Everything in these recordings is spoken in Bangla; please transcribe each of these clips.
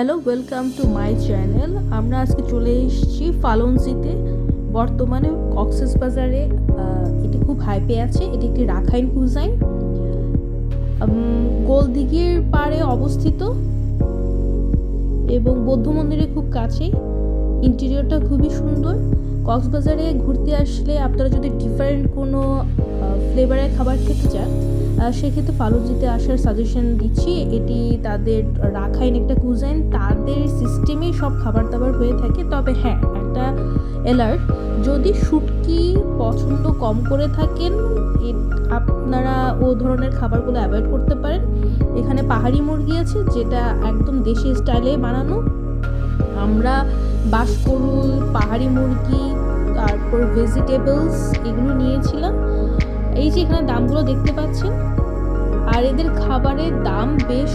Hello welcome to my channel আমরা আজকে চলে এসেছি ফালনজিতে বর্তমানে কক্সেস বাজারে এটি খুব হাইপে আছে। এটি একটি রাখাইন কুজাইন গোলদিঘির পাড়ে অবস্থিত এবং বৌদ্ধ মন্দিরের খুব কাছে ইন্টেরিয়রটা খুবই সুন্দর। কক্সবাজারে ঘুরতে আসলে আপনারা যদি ডিফারেন্ট কোনো ফ্লেভারের খাবার খেতে চান সেক্ষেত্রে ফালুজিতে আসার সাজেশন দিচ্ছি। এটি তাদের রাখাইন একটা কুজাইন তাদের সিস্টেমেই সব খাবার দাবার হয়ে থাকে। তবে হ্যাঁ একটা অ্যালার্ট যদি শুটকি পছন্দ কম করে থাকেন আপনারা ও ধরনের খাবারগুলো অ্যাভয়েড করতে পারেন। এখানে পাহাড়ি মুরগি আছে, যেটা একদম দেশি স্টাইলে বানানো। আমরা বাঁশকরুল পাহাড়ি মুরগি, তারপর ভেজিটেবলস এগুলো নিয়েছিলাম। এই যে এখানে দামগুলো দেখতে পাচ্ছেন। আর এদের খাবারের দাম বেশ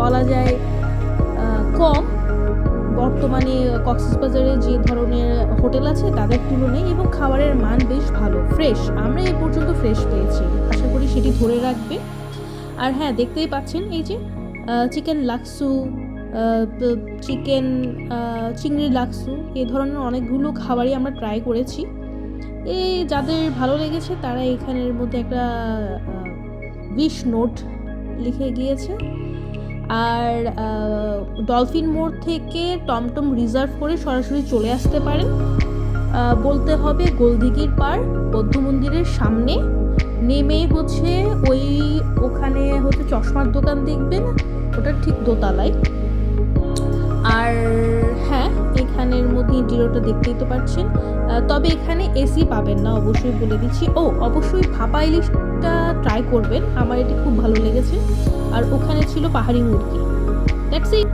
বলা যায় কম। বর্তমানে কক্সবাজারে যে ধরনের হোটেল আছে তাদের তুলনায় এবং খাবারের মান বেশ ভালো ফ্রেশ আমরা এ পর্যন্ত ফ্রেশ পেয়েছি, আশা করি সেটি ধরে রাখবে। আর হ্যাঁ দেখতেই পাচ্ছেন এই যে চিকেন লাক্সু চিকেন চিংড়ি লাক্সু এই ধরনের অনেকগুলো খাবারই আমরা ট্রাই করেছি। এই যাদের ভালো লেগেছে, তারা এখানের মধ্যে একটা উইশ নোট লিখে গিয়েছে। আর ডলফিন মোড় থেকে টমটম রিজার্ভ করে সরাসরি চলে আসতে পারেন। বলতে হবে গোলদিঘির পার বৌদ্ধ মন্দিরের সামনে। নেমে হচ্ছে ওই, ওখানে হচ্ছে চশমার দোকান দেখবেন ওটা ঠিক দোতলায়। আর হ্যাঁ এখানের মধ্যে ইন্টেরিয়রটা দেখতেই তো পাচ্ছেন। তবে এখানে এসি পাবেন না, অবশ্যই বলে দিচ্ছি। ও, অবশ্যই ভাপা ইলিশটা ট্রাই করবেন। আমার এটি খুব ভালো লেগেছে। আর ওখানে ছিল পাহাড়ি মুরগি। That's it